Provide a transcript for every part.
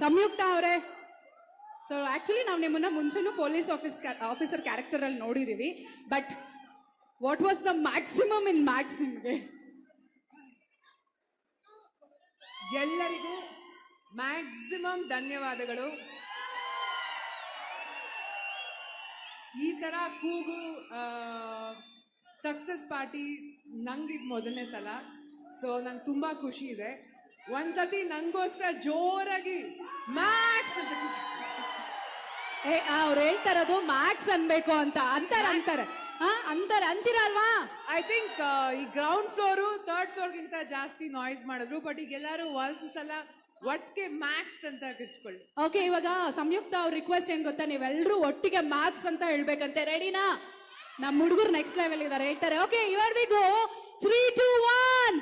ಸಂಯುಕ್ತ ಅವರೇ so actually ನಾವು ನಿಮ್ಮನ್ನ ಮುಂಚೆನೂ ಪೊಲೀಸ್ ಆಫೀಸ್ ಆಫೀಸರ್ ಕ್ಯಾರೆಕ್ಟರ್ ಅಲ್ಲಿ ನೋಡಿದೀವಿ but what was the maximum in Max ನಿಮಗೆ? ಎಲ್ಲರಿಗೂ ಮ್ಯಾಕ್ಸಿಮಮ್ ಧನ್ಯವಾದಗಳು. ಈ ತರ ಕೂಗು ಸಕ್ಸಸ್ ಪಾರ್ಟಿ ನಂಗಿದ್ ಮೊದಲನೇ ಸಲ. ಸೊ ನಂಗೆ ತುಂಬ ಖುಷಿ ಇದೆ. ಒಂದ್ಸತಿ ನಂಗೋಸ್ಕರ ಜೋರಾಗಿ ಮ್ಯಾಕ್ಸ್ ಅಂತ ಖುಷಿ. ಏ ಅವ್ರು ಹೇಳ್ತಾರದು ಮ್ಯಾಕ್ಸ್ ಅನ್ಬೇಕು ಅಂತ. ಅಂತಾರೆ ಅಂತಾರೆ. ಹಾ ಅಂತಾರೆ ಅಂತೀರಲ್ವಾ? ಐ ಥಿಂಕ್ ಈ ಗ್ರೌಂಡ್ ಫ್ಲೋರು ಥರ್ಡ್ ಫ್ಲೋರ್ಗಿಂತ ಜಾಸ್ತಿ ನಾಯ್ಸ್ ಮಾಡಿದ್ರು ಬಟ್ ಈಗ ಎಲ್ಲರೂ ಒಂದ್ಸಲ ಒಟ್ಟಿಗೆ ಮ್ಯಾಕ್ಸ್ ಅಂತ ಕಿಸ್ಕೊಳ್ಳಿ ಓಕೆ ಇವಾಗ ಸಂಯುಕ್ತ ಅವ್ರ ರಿಕ್ವೆಸ್ಟ್ ಏನ್ ಗೊತ್ತಾ? ನೀವೆಲ್ಲರೂ ಒಟ್ಟಿಗೆ ಮ್ಯಾಕ್ಸ್ ಅಂತ ಹೇಳ್ಬೇಕಂತೆ. ರೆಡಿನಾ ನಮ್ಮ ಹುಡುಗರು ನೆಕ್ಸ್ಟ್ ಲೆವೆಲ್ ಇದಾರೆ. ಹೇಳ್ತಾರೆ okay ಇವರ್ we go three two one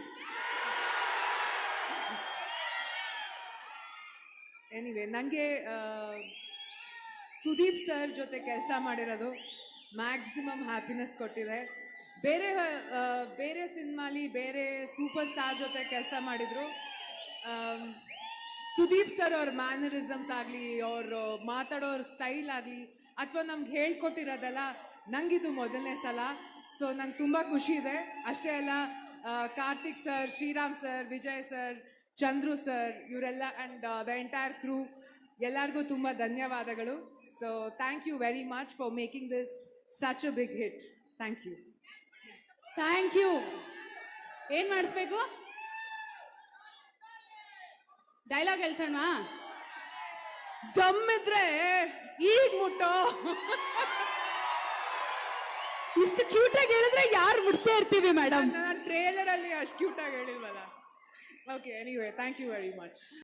anyway ನನಗೆ ಸುದೀಪ್ ಸರ್ ಜೊತೆ ಕೆಲಸ ಮಾಡಿರೋದು ಮ್ಯಾಕ್ಸಿಮಮ್ ಹ್ಯಾಪಿನೆಸ್ ಕೊಟ್ಟಿದೆ. ಬೇರೆ ಬೇರೆ ಸಿನಿಮಾಲಿ ಬೇರೆ ಸೂಪರ್ ಸ್ಟಾರ್ ಜೊತೆ ಕೆಲಸ ಮಾಡಿದ್ರು. ಸುದೀಪ್ ಸರ್ ಅವ್ರ ಮ್ಯಾನರಿಸಮ್ಸ್ ಆಗಲಿ, ಅವ್ರ ಮಾತಾಡೋರ್ ಸ್ಟೈಲ್ ಆಗಲಿ, ಅಥವಾ ನಮ್ಗೆ ಹೇಳ್ಕೊಟ್ಟಿರೋದೆಲ್ಲ ನಂಗಿದು ಮೊದಲನೇ ಸಲ. ಸೊ ನಂಗೆ ತುಂಬ ಖುಷಿ ಇದೆ. ಅಷ್ಟೇ ಅಲ್ಲ Karthik sir, Shriram sir, Vijay sir, Chandru sir, ಇವರೆಲ್ಲ ಆ್ಯಂಡ್ ದ ಎಂಟೈರ್ ಕ್ರೂ ಎಲ್ಲರಿಗೂ ತುಂಬ ಧನ್ಯವಾದಗಳು. So thank you very much for making this such a big hit thank you thank you ಏನು ಮಾಡಿಸ್ಬೇಕು? ಡೈಲಾಗ್ ಹೇಳ್ಸೋಣ ದಮ್ಮಿದ್ರೆ ಈಗ ಮುಟ್ಟೋ. ಇಷ್ಟು ಕ್ಯೂಟ್ ಆಗಿ ಹೇಳಿದ್ರೆ ಯಾರು ಮುಟ್ತಾ ಇರ್ತೀವಿ ಮೇಡಮ್ ಟ್ರೇಲರ್ ಅಲ್ಲಿ ಅಷ್ಟು ಕ್ಯೂಟ್ ಆಗಿ ಹೇಳಿಲ್ವಲ್ಲ? Okay anyway thank you very much